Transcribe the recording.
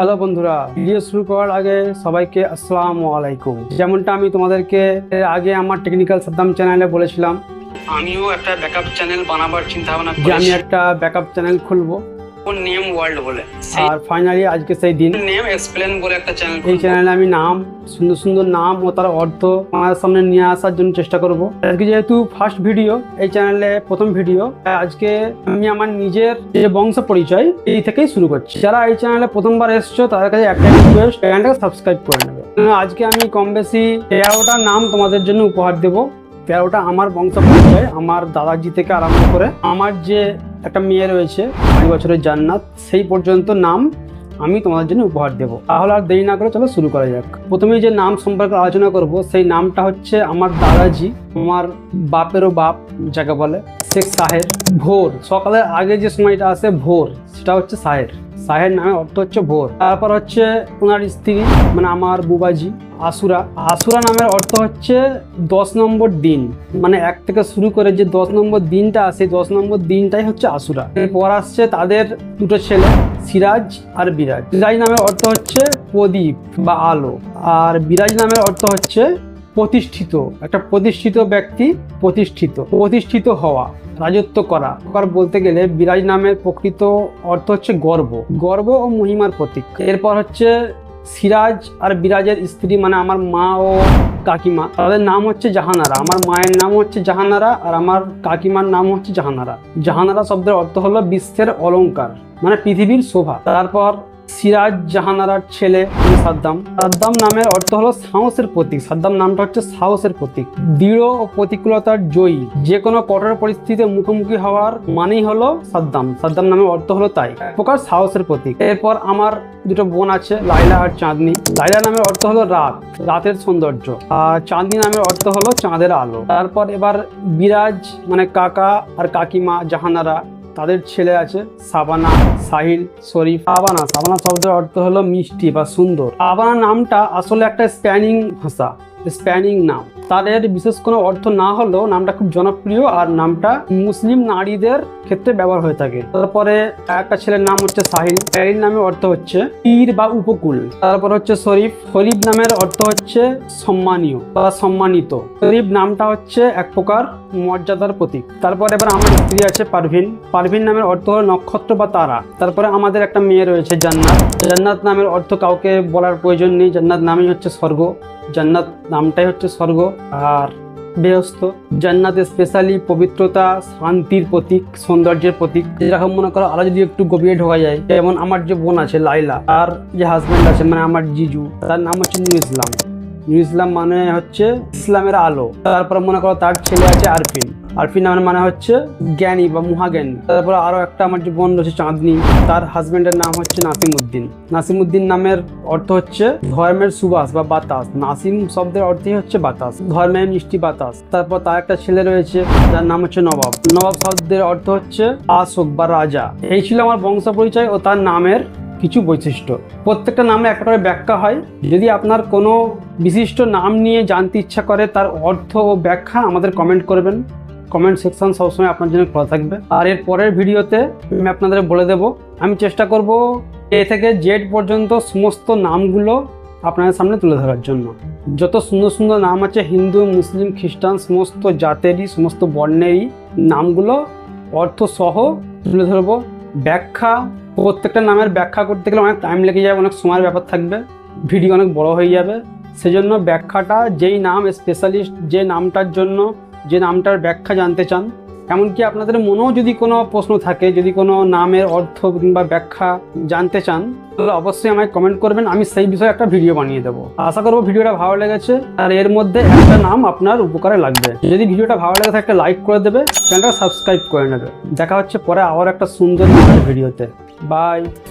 Hello বন্ধুরা video শুরু করার আগে সবাইকে আসসালামু আলাইকুম। যেমনটা আমি তোমাদেরকে এর আগে আমার টেকনিক্যাল সাদ্দাম চ্যানেলে বলেছিলাম আমিও একটা ব্যাকআপ চ্যানেল বানাবার চিন্তা ভাবনা যে আমি একটা ব্যাকআপ চ্যানেল খুলবো। নেম ওয়ার্ল্ড বলে। আর ফাইনালি আজকে সেই দিন। নেম এক্সপ্লেন বলে একটা চ্যানেল এই চ্যানেলে আমি নাম সুন্দর সুন্দর নাম ও তার অর্থ আমার সামনে নিয়ে আসার জন্য চেষ্টা করব। আজকে যেহেতু ফার্স্ট ভিডিও এই চ্যানেলে প্রথম ভিডিও আজকে আমি আমার নিজের যে বংশ পরিচয় এই থেকেই শুরু করছি। যারা এই চ্যানেলে প্রথমবার এসছো তাদের কাছে একটা রিকোয়েস্ট চ্যানেলটাকে সাবস্ক্রাইব করে নেবে। আজকে আমি কম বেশি তেরোটা নাম তোমাদের জন্য উপহার দেবো। তেরোটা আমার বংশ পরিচয় আমার দাদাজি থেকে আরম্ভ করে আমার যে একটা মেয়ে রয়েছে, পাঁচ বছরের জান্নাত। সেই পর্যন্ত নাম আমি তোমাদের জন্য উপহার দেবো। তাহলে আর দেরি না করে চলো শুরু করা যাক। প্রথমে যে নাম সম্পর্কে আলোচনা করব, সেই নামটা হচ্ছে আমার দাদাজি, আমার বাপেরও বাপ যাকে বলে শেখ সাহের ভোর। সকালের আগে যে সময়টা আসে, ভোর, সেটা হচ্ছে সাহের। সাহের নামে অর্থ হচ্ছে ভোর। তারপর হচ্ছে ওনার স্ত্রী মানে আমার বুবাজি আসুরা আসুরা নামের অর্থ হচ্ছে দশ নম্বর দিন। মানে এক থেকে শুরু করে যে দশ নম্বর দিনটা আসে দশ নম্বর দিনটাই হচ্ছে আসুরা এরপর আসছে তাদের দুটো ছেলে, সিরাজ আর বিরাজ। সিরাজ নামের অর্থ হচ্ছে প্রদীপ বা আলো। আর বিরাজ নামের অর্থ হচ্ছে প্রতিষ্ঠিত, একটা প্রতিষ্ঠিত ব্যক্তি প্রতিষ্ঠিত প্রতিষ্ঠিত হওয়া, রাজত্ব করা। প্রকার বলতে গেলে বিরাজ নামের প্রকৃত অর্থ হচ্ছে গর্ব। গর্ব ও মহিমার প্রতীক। এরপর হচ্ছে সিরাজ আর বিরাজের স্ত্রী মানে আমার মা ও কাকিমা। তাদের নাম হচ্ছে জাহানারা। আমার মায়ের নাম হচ্ছে জাহানারা আর আমার কাকিমার নাম হচ্ছে জাহানারা। জাহানারা শব্দের অর্থ হলো বিশ্বের অলঙ্কার মানে পৃথিবীর শোভা। তারপর সিরাজ জাহানারার ছেলে সাদ্দাম। সাদ্দাম নামের অর্থ হলো সাহসের প্রতীক। সাদ্দাম নামটা হচ্ছে সাহসের প্রতীক। দৃঢ় ও প্রতিকূলতার জয়ী। যে কোনো কঠোর পরিস্থিতিতে মুখোমুখি হওয়ার মানেই হলো সাদ্দাম। সাদ্দাম নামের অর্থ হলো তাই। প্রকার সাহসের প্রতীক। এরপর আমার দুটো বোন আছে লাইলা আর চাঁদনি। লাইলা নামের অর্থ হলো রাত, রাতের সৌন্দর্য। আর চাঁদনি নামের অর্থ হলো চাঁদের আলো। তারপর এবার বিরাজ মানে কাকা আর কাকিমা জাহানারা। তাদের ছেলে আছে সাবানা সাহিল শরীফ। সাবানা সাবানা শব্দের অর্থ হলো মিষ্টি বা সুন্দর। সাবানা নামটা আসলে একটা স্প্যানিং ভাষা, স্প্যানিং নাম। তাদের বিশেষ কোনো অর্থ না হলেও নামটা খুব জনপ্রিয় আর নামটা মুসলিম নারীদের ক্ষেত্রে ব্যবহার হয়ে থাকে। তারপরে একটা ছেলের নাম হচ্ছে সাহিল সাহিল নামের অর্থ হচ্ছে তীর বা উপকূল। তারপর হচ্ছে শরীফ। শরীফ নামের অর্থ হচ্ছে সম্মানীয় বা সম্মানিত। শরীফ নামটা হচ্ছে এক প্রকার মর্যাদার প্রতীক। তারপর এবার আমার স্ত্রী আছে পারভিন। পারভিন নামের অর্থ হলো নক্ষত্র বা তারা। তারপরে আমাদের একটা মেয়ে রয়েছে জান্নাত। জান্নাত নামের অর্থ কাউকে বলার প্রয়োজন নেই। জান্নাত নামই হচ্ছে স্বর্গ। জান্নাত নামটাই হচ্ছে স্বর্গ আর বেহস্ত। জান্নাতে স্পেশালি পবিত্রতা, শান্তির প্রতীক, সৌন্দর্যের প্রতীক। যেরকম মনে করো আরও যদি একটু গভীরে ঢোকা যায়, যেমন আমার যে বোন আছে লাইলা আর যে হাজব্যান্ড আছে মানে আমার জিজু, তার নাম হচ্ছে নুর ইসলাম। নুর ইসলাম মানে হচ্ছে ইসলামের আলো। তারপর মনে করো তার ছেলে আছে আরফিন। আরফিন নামের মানে হচ্ছে জ্ঞানী বা মহাজ্ঞানী। তারপর আরও একটা আমার যে বোন রয়েছে চাঁদনি, তার হাজবেন্ডের নাম হচ্ছে নাসিম উদ্দিন নাসিম উদ্দিন নামের অর্থ হচ্ছে ধর্মের সুবাস বা বাতাস। নাসিম শব্দের অর্থই হচ্ছে বাতাস। ধর্মের মিষ্টি বাতাস। তারপর তার একটা ছেলে রয়েছে, যার নাম হচ্ছে নবাব। নবাব শব্দের অর্থ হচ্ছে আশোক বা রাজা। এই ছিল আমার বংশ পরিচয় ও তার নামের কিছু বৈশিষ্ট্য। প্রত্যেকটা নামে একটা করে ব্যাখ্যা হয়। যদি আপনার কোনো বিশিষ্ট নাম নিয়ে জানতে ইচ্ছা করে, তার অর্থ ও ব্যাখ্যা আমাদের কমেন্ট করবেন। কমেন্ট সেকশন সবসময় আপনার জন্য খোলা থাকবে। আর এর পরের ভিডিওতে আমি আপনাদের বলে দেব। আমি চেষ্টা করব এ থেকে জেড পর্যন্ত সমস্ত নামগুলো আপনাদের সামনে তুলে ধরার জন্য। যত সুন্দর সুন্দর নাম আছে, হিন্দু, মুসলিম, খ্রিস্টান, সমস্ত জাতেরই, সমস্ত বর্ণেরই নামগুলো অর্থ সহ তুলে ধরবো। ব্যাখ্যা প্রত্যেকটা নামের ব্যাখ্যা করতে গেলে অনেক টাইম লেগে যাবে, অনেক সময়ের ব্যাপার থাকবে ভিডিও অনেক বড় হয়ে যাবে। সেজন্য ব্যাখ্যাটা যেই নাম স্পেশালিস্ট যে নামটার জন্য, যে নামটার ব্যাখ্যা জানতে চান, এমনকি আপনাদের মনেও যদি কোনো প্রশ্ন থাকে, যদি কোনো নামের অর্থ কিংবা ব্যাখ্যা জানতে চান, তাহলে অবশ্যই আমায় কমেন্ট করবেন, আমি সেই বিষয়ে একটা ভিডিও বানিয়ে দেবো। আশা করব ভিডিওটা ভালো লেগেছে, আর এর মধ্যে একটা নাম আপনার উপকারে লাগবে। যদি ভিডিওটা ভালো লেগে থাকে, একটা লাইক করে দেবে চ্যানেলটা সাবস্ক্রাইব করে নেবে। দেখা হচ্ছে পরে আবার একটা সুন্দর ভিডিওতে Bye.